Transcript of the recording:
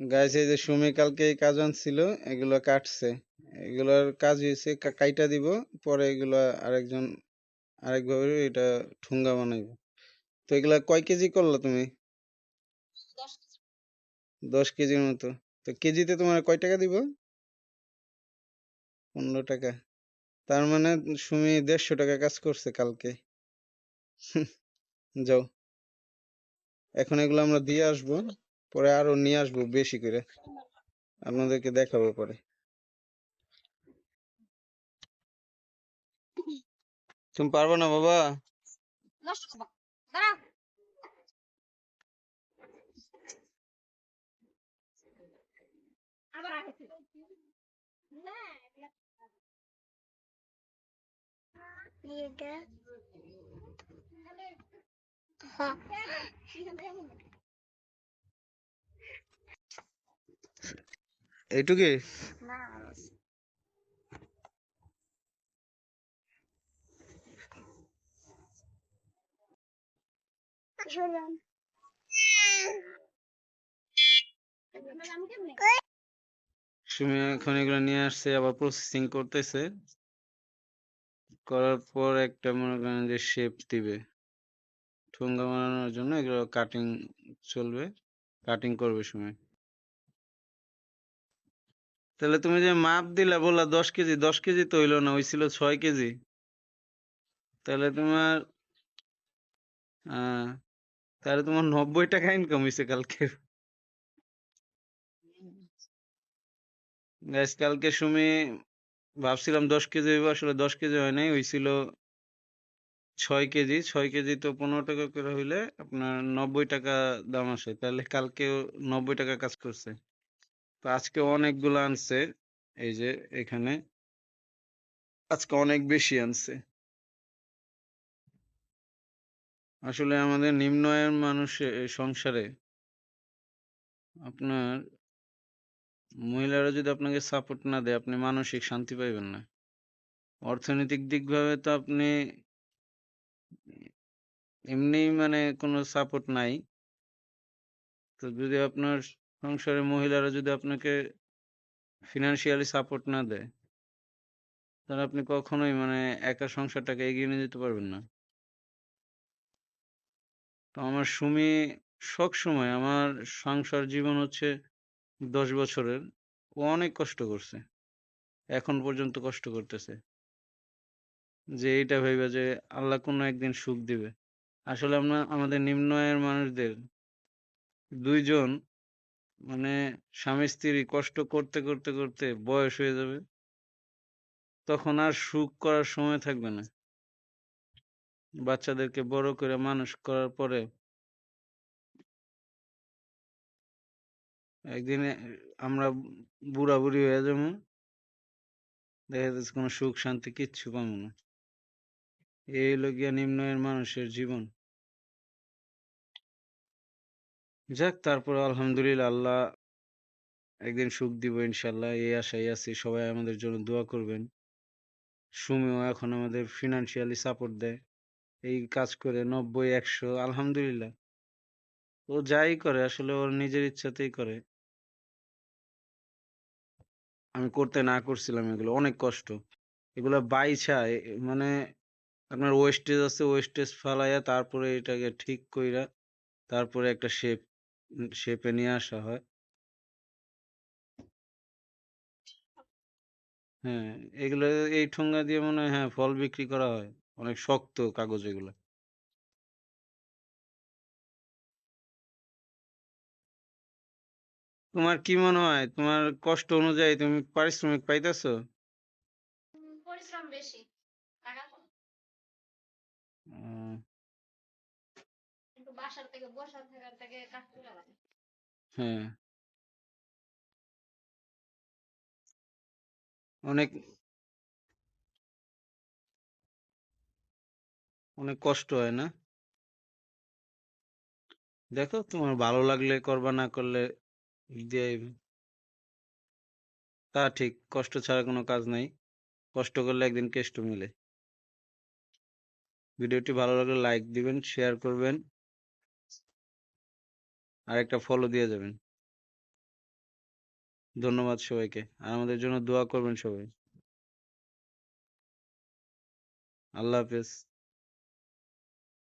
Guys এই যে সুমি কালকে এই কাজ আনছিল এগুলো কাটছে। এগুলোর কাজ হয়েছে কাইটা দিব পরে এগুলো আরেকজন আরেকভাবে এটা ঠুঙ্গা বানাইবো। তো এগুলা কয় কেজি করল তুমি? দশ কেজির মতো। তো কেজিতে তোমার কয় টাকা দিব? পনেরো টাকা। তার মানে সুমি দেড়শো টাকা কাজ করছে কালকে। যাও। এখন এগুলো আমরা দিয়ে আসব। পরে আরও নিয়ে আসব বেশি করে। আপনাদেরকে দেখাবো পরে। তুমি পারবে না বাবা? হ্যাঁ এইটুকি সুমি এখন এগুলো নিয়ে আসছে, আবার প্রসেসিং করতেছে। করার পর একটা মনে করেন যে শেপ দিবে। ঠুঙ্গা বানানোর জন্য এগুলো কাটিং চলবে। কাটিং করবে সময় তাহলে তুমি যে মাপ দিলা, বললা দশ কেজি দশ কেজি তো হইল না হইছিল ছয় কেজি। তাহলে তোমার তাহলে তোমার নব্বই টাকা ইনকাম হয়েছে কালকে। গাইস কালকে সুমি, ভাবছিলাম দশ কেজি হইব, আসলে দশ কেজি হয় নাই হইছিল ছয় কেজি। ছয় কেজি তো পনেরো টাকা করে হইলে আপনার নব্বই টাকা দাম আসে। তাহলে কালকেও নব্বই টাকা কাজ করছে। তো আজকে অনেকগুলো আনছে। এই যে এখানে। আজকে অনেক বেশি আনছে। আসলে আমাদের নিম্ন আয়ের মানুষের সংসারে আপনার মহিলারা যদি আপনাকে সাপোর্ট না দেয়, আপনি মানসিক শান্তি পাইবেন না। অর্থনৈতিক দিকভাবে তো আপনি এমনি মানে কোনো সাপোর্ট নাই। তো যদি আপনার সংসারে মহিলারা যদি আপনাকে ফিনান্সিয়ালি সাপোর্ট না দেয়, তাহলে আপনি কখনোই মানে একা সংসারটাকে এগিয়ে নিয়ে যেতে পারবেন না। তো আমার সুমি সবসময় আমার সংসার জীবন হচ্ছে দশ বছরের, ও অনেক কষ্ট করছে, এখন পর্যন্ত কষ্ট করতেছে। যে এইটা ভেবে যে আল্লাহ কোনো একদিন সুখ দিবে। আসলে আমরা, আমাদের নিম্ন আয়ের মানুষদের দুইজন মানে স্বামী স্ত্রী কষ্ট করতে করতে করতে বয়স হয়ে যাবে। তখন আর সুখ করার সময় থাকবে না। বাচ্চাদেরকে বড় করে মানুষ করার পরে একদিন আমরা বুড়া বুড়ি হয়ে যাব। দেখা যাচ্ছে কোনো সুখ শান্তি কিচ্ছু পাবো না। এই হলো গিয়া নিম্ন আয়ের মানুষের জীবন। যাক, তারপর আলহামদুলিল্লাহ আল্লাহ একদিন সুখ দিব ইনশাল্লাহ এই আশাই আছি সবাই আমাদের জন্য দোয়া করবেন। সুমিও এখন আমাদের ফিনান্সিয়ালি সাপোর্ট দেয়। এই কাজ করে নব্বই, একশো, আলহামদুলিল্লাহ। ও যাই করে, আসলে ওর নিজের ইচ্ছাতেই করে। আমি করতে না করছিলাম এগুলো, অনেক কষ্ট। এগুলো বাইছা এ- মানে আপনার ওয়েস্টেজ আছে ওয়েস্টেজ ফালাইয়া তারপরে এটাকে ঠিক কইরা তারপরে একটা শেপ শেপে নিয়ে আসা হয়। হ্যাঁ এগুলো, এই ঠোঙ্গা দিয়ে মনে হয় হ্যাঁ ফল বিক্রি করা হয়। অনেক শক্ত কাগজ এগুলো। তোমার কি মনে হয়? তোমার কষ্ট অনুযায়ী তুমি পারিশ্রমিক পাইতেছো? পরিশ্রম বেশি। বাসার থেকে বসার থেকে কাজ করে হ্যাঁ। অনেক অনেক কষ্ট হয় না? দেখো তোমার ভালো লাগলে করবা, না করলে দিয়ে তা ঠিক, কষ্ট ছাড়া কোনো কাজ নাই। কষ্ট করলে একদিন কেষ্ট মিলে। ভিডিওটি ভালো লাগলে লাইক দিবেন শেয়ার করবেন। আর একটা ফলো দিয়ে যাবেন ধন্যবাদ সবাইকে। আর আমাদের জন্য দোয়া করবেন সবাই। আল্লাহ হাফেজ।